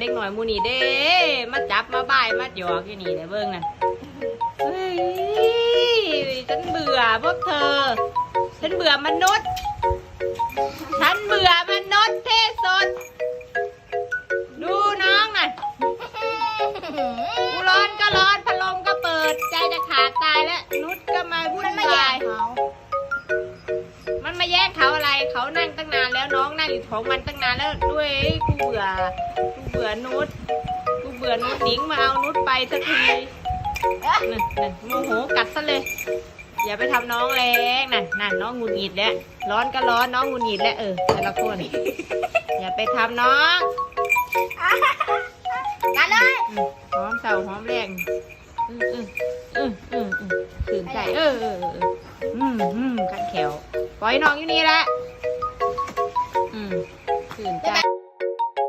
เด็กหน่อยมูนี่เด้ มาจับมาบ่ายมาหยอกอยู่นี่เด้เบิ่งน่ะเฮ้ยฉันเบื่อพวกเธอ ฉันเบื่อมนุษย์ ฉันเบื่อมนุษย์เทศสดดูน้องน่ะกูร้อนก็ร้อนพัดลมก็เปิดใจจะขาดตายแล้วนุชก็มาวุ่นมันไม่แย่วายเขามันมาแยกเขาอะไร เขานั่งตั้งนานแล้วน้องนั่งอยู่ของมันตั้งนานแล้วด้วยกูเบื่อ เบื่อนุชกูเบื่อนุชหนิงมาเอานุชไปสักทีนั่นนั่นโมโหกัดซะเลย อย่าไปทำน้องแรงนั่นนั่นน้องหงุดหงิดแล้วร้อนก็ร้อนน้องหงุดหงิดแล้วเออแต่ละคนอย่าไปทำน้องกันเลยอืมหอมเสาหอมแรงอืมอืมอืมอืมอืมขืนใจเออเออเอออืมอืมขันแขวปล่อยน้องอยู่นี่แหละอืมขืนใจ